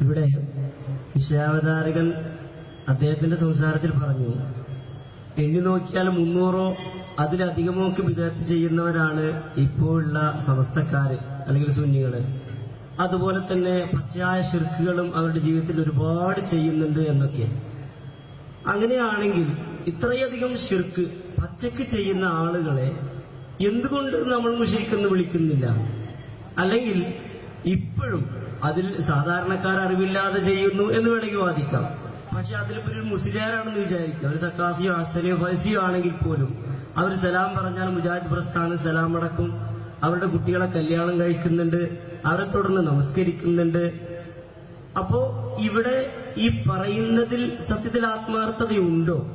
ഇവിടെ വിഷയാവതാരകൻ അദ്ദേഹത്തിന്റെ സംസാരത്തിൽ പറഞ്ഞു എണ്ണി നോക്കിയാൽ മുന്നൂറോ അതിലധികമോ ഒക്കെ വിദഗ്ധ ചെയ്യുന്നവരാണ് ഇപ്പോഴുള്ള സമസ്തക്കാര് അല്ലെങ്കിൽ സുന്നികൾ. അതുപോലെ തന്നെ പച്ചയായ ശിർക്കുകളും അവരുടെ ജീവിതത്തിൽ ഒരുപാട് ചെയ്യുന്നുണ്ട് എന്നൊക്കെ. അങ്ങനെയാണെങ്കിൽ ഇത്രയധികം ശിർക്ക് പച്ചക്ക് ചെയ്യുന്ന ആളുകളെ എന്തുകൊണ്ട് നമ്മൾ മുഷിരിക്കെന്ന് വിളിക്കുന്നില്ല? അല്ലെങ്കിൽ ഇപ്പോഴും അതിൽ സാധാരണക്കാർ അറിവില്ലാതെ ചെയ്യുന്നു എന്ന് വേണമെങ്കിൽ വാദിക്കാം. പക്ഷെ അതിലിപ്പോ ഒരു മുസ്ലിയാരാണെന്ന് വിചാരിക്കുക. ഒരു സക്കാഫിയോ അസലിയോ ഫസിയോ ആണെങ്കിൽ പോലും അവർ സലാം പറഞ്ഞാൽ മുജാഹിദ് പ്രസ്ഥാനം സലാം അടക്കും. അവരുടെ കുട്ടികളെ കല്യാണം കഴിക്കുന്നുണ്ട്. അവരെ തുടർന്ന് നമസ്കരിക്കുന്നുണ്ട്. അപ്പോ ഇവിടെ ഈ പറയുന്നതിൽ സത്യത്തിൽ ആത്മാർത്ഥതയുണ്ടോ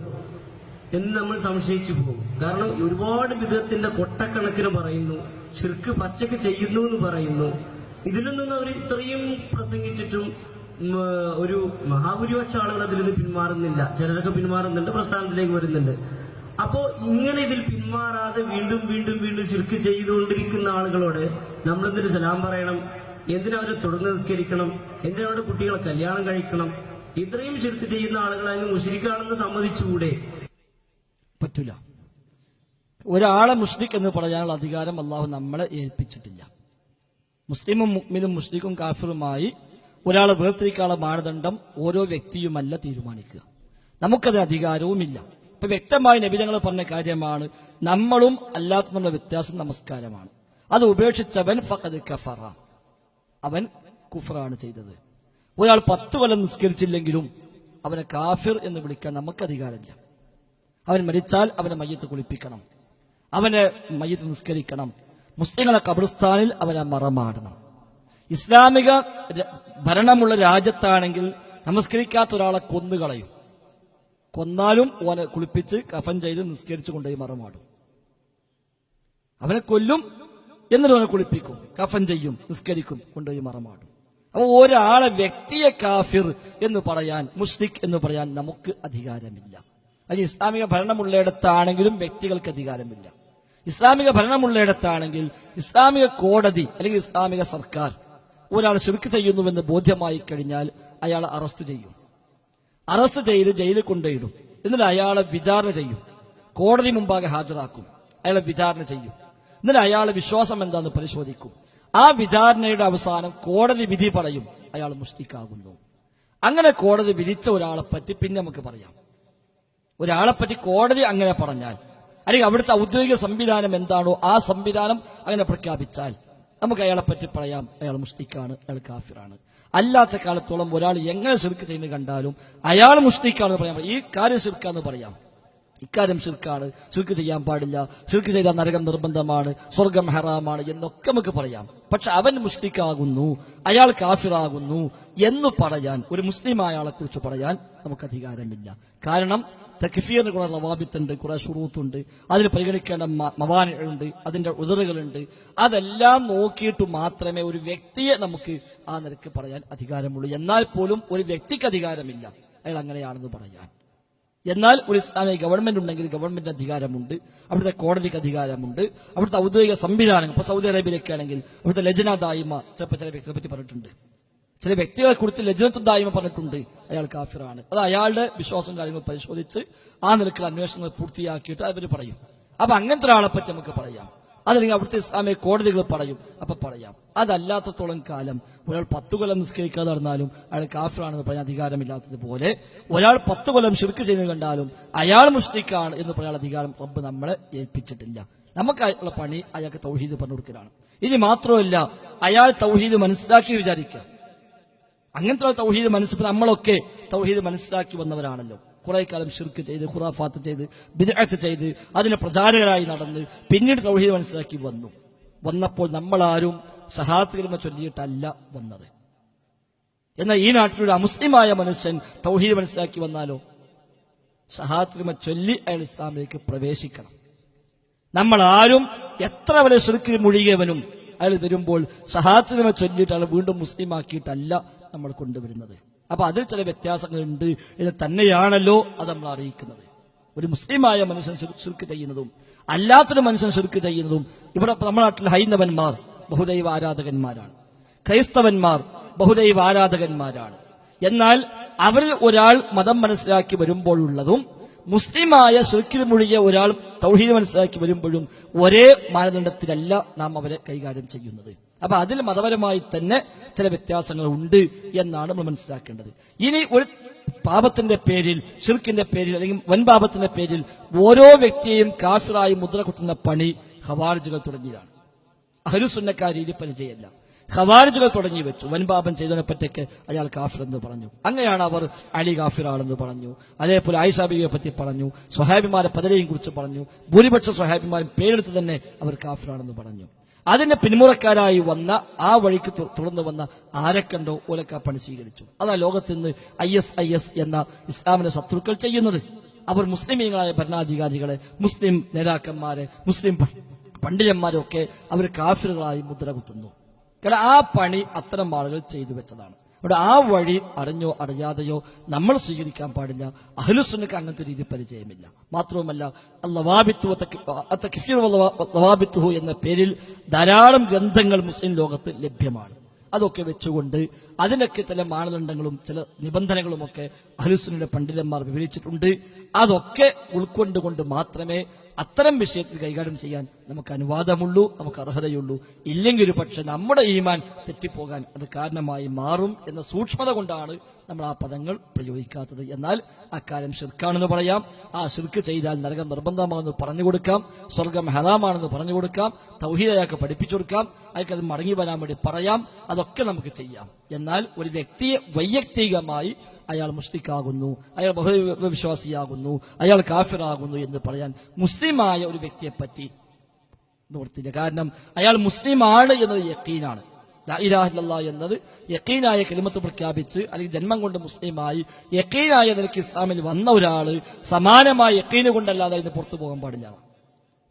എന്ന് നമ്മൾ സംശയിച്ചു പോകും. കാരണം ഒരുപാട് വിധത്തിന്റെ കൊട്ടക്കണക്കിന് പറയുന്നു. ഷിർക്ക് പച്ചക്ക് ചെയ്യുന്നു എന്ന് പറയുന്നു. ഇതിലൊന്നും അവർ ഇത്രയും പ്രസംഗിച്ചിട്ടും ഒരു മഹാഭൂരിപക്ഷ ആളുകൾ അതിൽ നിന്ന് പിന്മാറുന്നില്ല. ചിലരൊക്കെ പിന്മാറുന്നുണ്ട് പ്രസ്ഥാനത്തിലേക്ക് വരുന്നുണ്ട്. അപ്പോ ഇങ്ങനെ ഇതിൽ പിന്മാറാതെ വീണ്ടും വീണ്ടും വീണ്ടും ചുരുക്കി ചെയ്തുകൊണ്ടിരിക്കുന്ന ആളുകളോട് നമ്മൾ എന്തിനു സലാം പറയണം? എന്തിനാ അവരെ തുടർന്ന് നിസ്കരിക്കണം? എന്തിനാ കുട്ടികളെ കല്യാണം കഴിക്കണം? ഇത്രയും ചുരുക്കി ചെയ്യുന്ന ആളുകളെ അങ്ങ് മുഷിരിക്കാണെന്ന് സമ്മതിച്ചുകൂടെ? പറ്റൂല. ഒരാളെ മുസ്ലിഖ് എന്ന് പറയാനുള്ള അധികാരം അള്ളാഹു നമ്മളെ ഏൽപ്പിച്ചിട്ടില്ല. മുസ്ലിമും മുക്മിനും മുസ്ലിക്കും കാഫിറുമായി ഒരാളെ വേർതിരിക്കാനുള്ള മാനദണ്ഡം ഓരോ വ്യക്തിയുമല്ല തീരുമാനിക്കുക. നമുക്കത് അധികാരവുമില്ല. ഇപ്പൊ വ്യക്തമായി നബിതങ്ങൾ പറഞ്ഞ കാര്യമാണ് നമ്മളും അല്ലാത്ത നമ്മുടെ വ്യത്യാസം നമസ്കാരമാണ്. അത് ഉപേക്ഷിച്ചവൻ ഫഖദ് കഫറ. അവൻ കുഫറാണ് ചെയ്തത്. ഒരാൾ പത്ത് കൊല്ലം നിസ്കരിച്ചില്ലെങ്കിലും അവനെ കാഫിർ എന്ന് വിളിക്കാൻ നമുക്ക് അധികാരമില്ല. അവൻ മരിച്ചാൽ അവനെ മയ്യത്ത് കുളിപ്പിക്കണം. അവനെ മയ്യത്ത് നിസ്കരിക്കണം. മുസ്ലിങ്ങളെ കബർസ്ഥാനിൽ അവനെ മറമാടണം. ഇസ്ലാമിക ഭരണമുള്ള രാജ്യത്താണെങ്കിൽ നമസ്കരിക്കാത്ത ഒരാളെ കൊന്നുകളയും. കൊന്നാലും ഓനെ കുളിപ്പിച്ച് കഫൻ ചെയ്ത് നിസ്കരിച്ചു കൊണ്ടുപോയി മറമാടും. അവനെ കൊല്ലും എന്നിട്ട് അവനെ കുളിപ്പിക്കും. കഫൻ ചെയ്യും നിസ്കരിക്കും കൊണ്ടുപോയി മറമാടും. അപ്പൊ ഒരാളെ വ്യക്തിയെ കാഫിർ എന്ന് പറയാൻ മുസ്ലിഖ് എന്ന് പറയാൻ നമുക്ക് അധികാരമില്ല. അത് ഇസ്ലാമിക ഭരണമുള്ളയിടത്താണെങ്കിലും വ്യക്തികൾക്ക് അധികാരമില്ല. ഇസ്ലാമിക ഭരണമുള്ളയിടത്താണെങ്കിൽ ഇസ്ലാമിക കോടതി അല്ലെങ്കിൽ ഇസ്ലാമിക സർക്കാർ ഒരാൾ ശിർക്ക് ചെയ്യുന്നുവെന്ന് ബോധ്യമായി കഴിഞ്ഞാൽ അയാളെ അറസ്റ്റ് ചെയ്യും. അറസ്റ്റ് ചെയ്ത് ജയിലിൽ കൊണ്ടുപോയിടും. എന്നിട്ട് അയാളെ വിചാരണ ചെയ്യും. കോടതി മുമ്പാകെ ഹാജരാക്കും. അയാളെ വിചാരണ ചെയ്യും. എന്നിട്ട് അയാളെ വിശ്വാസം എന്താന്ന് പരിശോധിക്കും. ആ വിചാരണയുടെ അവസാനം കോടതി വിധി പറയും അയാൾ മുഷ്ടിക്കാകുന്നു. അങ്ങനെ കോടതി വിധിച്ച ഒരാളെ പറ്റി പിന്നെ നമുക്ക് പറയാം. ഒരാളെ പറ്റി കോടതി അങ്ങനെ പറഞ്ഞാൽ അല്ലെങ്കിൽ അവിടുത്തെ ഔദ്യോഗിക സംവിധാനം എന്താണോ ആ സംവിധാനം അങ്ങനെ പ്രഖ്യാപിച്ചാൽ നമുക്ക് അയാളെ പറ്റി പറയാം. അയാൾ മുസ്ലിക്കാണ് അയാൾ കാഫിറാണ്. അല്ലാത്ത കാലത്തോളം ഒരാൾ എങ്ങനെ ശിർക്ക് ചെയ്യുന്നത് കണ്ടാലും അയാൾ മുസ്ലിക്കാണെന്ന് പറയാം. ഈ കാര്യം ശിർക്കാന്ന് പറയാം. ഇക്കാര്യം ശിർക്കാണ്. ശിർക്ക് ചെയ്യാൻ പാടില്ല. ശിർക്ക് ചെയ്താൽ നരകം നിർബന്ധമാണ് സ്വർഗം ഹറാമാണ് എന്നൊക്കെ നമുക്ക് പറയാം. പക്ഷെ അവൻ മുസ്ലിക്കാകുന്നു അയാൾ കാഫിറാകുന്നു എന്ന് പറയാൻ ഒരു മുസ്ലിമായ ആളെ കുറിച്ച് പറയാൻ നമുക്ക് അധികാരമില്ല. കാരണം തക്ഫീറിന് കുറെ റവാബിത്തുണ്ട് കുറെ ഷുറൂത്തുണ്ട് അതിന് പരിഗണിക്കേണ്ട മവാനുകളുണ്ട് അതിന്റെ ഉദറുകളുണ്ട്. അതെല്ലാം നോക്കിയിട്ട് മാത്രമേ ഒരു വ്യക്തിയെ നമുക്ക് ആ നിരക്ക് പറയാൻ അധികാരമുള്ളൂ. എന്നാൽ പോലും ഒരു വ്യക്തിക്ക് അധികാരമില്ല. അയാൾ അങ്ങനെയാണെന്ന് പറയാൻ. എന്നാൽ ഒരു ഇസ്ലാമിക ഗവൺമെന്റ് ഉണ്ടെങ്കിൽ ഗവൺമെന്റ് അധികാരമുണ്ട്. അവിടുത്തെ കോടതിക്ക് അധികാരമുണ്ട്. അവിടുത്തെ ഔദ്യോഗിക സംവിധാനങ്ങൾ ഇപ്പൊ സൗദി അറേബ്യയിലൊക്കെ ആണെങ്കിൽ അവിടുത്തെ ലജന ദായിമ ചിലപ്പോൾ ചില വ്യക്തിയെ പറ്റി പറഞ്ഞിട്ടുണ്ട്. ചില വ്യക്തികളെ കുറിച്ച് ലജനത്തു ദായിമ പറഞ്ഞിട്ടുണ്ട്. അയാൾ കാഫിറാണ്. അത് അയാളുടെ വിശ്വാസം കാര്യങ്ങൾ പരിശോധിച്ച് ആ നിലക്കുള്ള അന്വേഷണങ്ങൾ പൂർത്തിയാക്കിയിട്ട് അവർ പറയും. അപ്പൊ അങ്ങനത്തെ ഒരാളെ പറ്റി നമുക്ക് പറയാം. അതല്ലെങ്കിൽ അവിടുത്തെ ഇസ്ലാമിക കോടതികൾ പറയും. അപ്പൊ പറയാം. അതല്ലാത്തത്തോളം കാലം ഒരാൾ പത്ത് കൊല്ലം നിസ്കരിക്കാതെ നടന്നാലും അയാൾ കാഫിറാണെന്ന് പറയാൻ അധികാരമില്ലാത്തതുപോലെ ഒരാൾ പത്ത് കൊല്ലം ശിർക്ക് ചെയ്യുന്നത് കണ്ടാലും അയാൾ മുസ്ലിക്കാണ് എന്ന് പറയാൻ അധികാരം റബ്ബ് നമ്മളെ ഏൽപ്പിച്ചിട്ടില്ല. നമുക്ക് അയാളുടെ പണി അയാൾക്ക് തൗഹീദ് പറഞ്ഞു കൊടുക്കലാണ് ഇനി മാത്രമല്ല അയാൾ തൗഹീദ് മനസ്സിലാക്കി വിചാരിക്കുക. അങ്ങനത്തെ തൗഹീദ് മനസ്സിൽ നമ്മളൊക്കെ തൗഹീദ് മനസ്സിലാക്കി വന്നവരാണല്ലോ. കുറെ കാലം ഷിർക്ക് ചെയ്ത് ഖുറാഫാത്ത് ചെയ്ത് ബിദഅത്ത് ചെയ്ത് അതിന് പ്രചാരകരായി നടന്ന് പിന്നീട് തൗഹീദ് മനസ്സിലാക്കി വന്നു. വന്നപ്പോൾ നമ്മളാരും സഹാത്ത് കലിമ ചൊല്ലിയിട്ടല്ല വന്നത്. എന്നാൽ ഈ നാട്ടിലൊരു അമുസ്ലിമായ മനുഷ്യൻ തൗഹീദ് മനസ്സിലാക്കി വന്നാലോ? സഹാത്ത് ചൊല്ലി അയാൾ ഇസ്ലാമിലേക്ക് പ്രവേശിക്കണം. നമ്മളാരും എത്ര വരെ ശിർക്ക് മുഴുകിയവനും അയാൾ തരുമ്പോൾ സഹാത്തിനെ ചൊല്ലിയിട്ട് അയാൾ വീണ്ടും മുസ്ലിം ആക്കിയിട്ടല്ല നമ്മൾ കൊണ്ടുവരുന്നത്. അപ്പൊ അതിൽ ചില വ്യത്യാസങ്ങളുണ്ട്. എന്ന് തന്നെയാണല്ലോ അത് നമ്മൾ അറിയിക്കുന്നത്. ഒരു മുസ്ലിമായ മനുഷ്യൻ ശിർ- ശിർക്ക് ചെയ്യുന്നതും അല്ലാത്തൊരു മനുഷ്യൻ ശിർക്ക് ചെയ്യുന്നതും ഇവിടെ നമ്മുടെ നാട്ടിൽ ഹൈന്ദവന്മാർ ബഹുദൈവ ആരാധകന്മാരാണ്. ക്രൈസ്തവന്മാർ ബഹുദൈവ ആരാധകന്മാരാണ്. എന്നാൽ അവരിൽ ഒരാൾ മതം മനസ്സിലാക്കി വരുമ്പോഴുള്ളതും മുസ്ലിമായ ഷിർക്കിൽ മുഴുകിയ ഒരാൾ തൗഹീദ് മനസ്സിലാക്കി വരുമ്പോഴും ഒരേ മാനദണ്ഡത്തിലല്ല നാം അവരെ കൈകാര്യം ചെയ്യുന്നത്. അപ്പൊ അതിൽ മതപരമായി തന്നെ ചില വ്യത്യാസങ്ങൾ ഉണ്ട് എന്നാണ് നമ്മൾ മനസ്സിലാക്കേണ്ടത്. ഇനി ഒരു പാപത്തിന്റെ പേരിൽ ഷിർക്കിന്റെ പേരിൽ അല്ലെങ്കിൽ വൻപാപത്തിന്റെ പേരിൽ ഓരോ വ്യക്തിയെയും കാഫിറായി മുദ്ര കുത്തുന്ന പണി ഹവാർജുകൾ തുടങ്ങിയതാണ്. അഹലുസുന്നക്കാർ രീതി പരിചയമല്ല. ഖവാരിജുകൾ തുടങ്ങി വെച്ചു. വൻപാപം ചെയ്തതിനെ പറ്റിയൊക്കെ അയാൾ കാഫിർ എന്ന് പറഞ്ഞു. അങ്ങനെയാണ് അവർ അലി കാഫിർ ആളെന്ന് പറഞ്ഞു. അതേപോലെ ആയിഷാബിയെ പറ്റി പറഞ്ഞു. സ്വഹാബിമാരെ പലരെയും കുറിച്ച് പറഞ്ഞു. ഭൂരിപക്ഷ സ്വഹാബിമാരും പേരെടുത്ത് തന്നെ അവർ കാഫിറാണെന്ന് പറഞ്ഞു. അതിന്റെ പിന്മുറക്കാരായി വന്ന ആ വഴിക്ക് തുടർന്നു വന്ന ആരക്കണ്ടോ ഓലക്ക പണി സ്വീകരിച്ചു. അതാ ലോകത്ത് നിന്ന് ഐ എസ് ഐ എസ് എന്ന ഇസ്ലാമിന്റെ ശത്രുക്കൾ ചെയ്യുന്നത്. അവർ മുസ്ലിമീങ്ങളായ ഭരണാധികാരികളെ മുസ്ലിം നേതാക്കന്മാരെ മുസ്ലിം പണ്ഡിതന്മാരെ പണ്ഡിതന്മാരൊക്കെ അവർ കാഫിറുകളായി മുദ്ര കുത്തുന്നു കാരണം ആ പണി അത്തരം ആളുകൾ ചെയ്തു വെച്ചതാണ്. അവിടെ ആ വഴി അറിഞ്ഞോ അറിയാതെയോ നമ്മൾ സ്വീകരിക്കാൻ പാടില്ല. അഹ്ലുസുനക്ക് അങ്ങനത്തെ രീതി പരിചയമില്ല. മാത്രവുമല്ല എന്ന പേരിൽ ധാരാളം ഗ്രന്ഥങ്ങൾ മുസ്ലിം ലോകത്ത് ലഭ്യമാണ്. അതൊക്കെ വെച്ചുകൊണ്ട് അതിനൊക്കെ ചില മാനദണ്ഡങ്ങളും ചില നിബന്ധനകളുമൊക്കെ അലുസുനിയുടെ പണ്ഡിതന്മാർ വിവരിച്ചിട്ടുണ്ട്. അതൊക്കെ ഉൾക്കൊണ്ടുകൊണ്ട് മാത്രമേ അത്തരം വിഷയത്തിൽ കൈകാര്യം ചെയ്യാൻ നമുക്ക് അനുവാദമുള്ളൂ നമുക്ക് അർഹതയുള്ളൂ. ഇല്ലെങ്കിൽ ഒരു പക്ഷെ നമ്മുടെ ഈമാൻ തെറ്റിപ്പോകാൻ അത് കാരണമായി മാറും എന്ന സൂക്ഷ്മത കൊണ്ടാണ് നമ്മൾ ആ പദങ്ങൾ പ്രയോഗിക്കാത്തത്. എന്നാൽ അക്കാര്യം ശിർക്കാണെന്ന് പറയാം. ആ ശിർക്ക് ചെയ്താൽ നരകം നിർബന്ധമാണെന്ന് പറഞ്ഞു കൊടുക്കാം. സ്വർഗം ഹറാമാണെന്ന് പറഞ്ഞു കൊടുക്കാം. തൗഹീദയൊക്കെ അയാൾക്ക് പഠിപ്പിച്ചു കൊടുക്കാം. അയാൾക്ക് അത് മടങ്ങി വരാൻ വേണ്ടി പറയാം. അതൊക്കെ നമുക്ക് ചെയ്യാം. എന്നാൽ ഒരു വ്യക്തിയെ വൈയക്തികമായി അയാൾ മുസ്ലിക്കാകുന്നു അയാൾ ബഹുവിശ്വാസിയാകുന്നു അയാൾ കാഫിറാകുന്നു എന്ന് പറയാൻ മുസ്ലിമായ ഒരു വ്യക്തിയെ പറ്റി നിവർത്തില്ല. കാരണം അയാൾ മുസ്ലിമാണ് എന്നത് യക്കീനാണ്. ലാ ഇലാഹ ഇല്ലല്ലാഹ് എന്നത് യക്കീനായ കലിമത്ത് പ്രഖ്യാപിച്ച് അല്ലെങ്കിൽ ജന്മം കൊണ്ട് മുസ്ലിമായി യക്കീനായ നിലയ്ക്ക് ഇസ്ലാമിൽ വന്ന ഒരാൾ സമാനമായ യക്കീന് കൊണ്ടല്ലാതെ അതിന് പുറത്തു പോകാൻ പാടില്ല.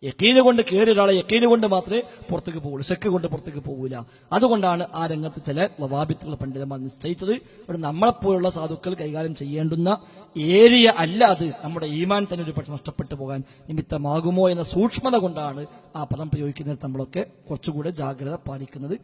യക്കീന് കൊണ്ട് കയറിയ ഒരാളെ യക്കീന് കൊണ്ട് മാത്രമേ പുറത്തേക്ക് പോകുള്ളൂ ഷെക്ക് കൊണ്ട് പുറത്തേക്ക് പോകൂല അതുകൊണ്ടാണ് ആ രംഗത്ത് ചില ലവാബിത്തുകൾ പണ്ഡിതന്മാർ നിശ്ചയിച്ചത്. ഇവിടെ നമ്മളെപ്പോലുള്ള സാധുക്കൾ കൈകാര്യം ചെയ്യേണ്ടുന്ന ഏരിയ അല്ല അത്. നമ്മുടെ ഈമാൻ തന്നെ ഒരു പക്ഷെ നഷ്ടപ്പെട്ടു പോകാൻ നിമിത്തമാകുമോ എന്ന സൂക്ഷ്മത കൊണ്ടാണ് ആ പദം പ്രയോഗിക്കുന്നത് നമ്മളൊക്കെ കുറച്ചുകൂടെ ജാഗ്രത പാലിക്കുന്നത്.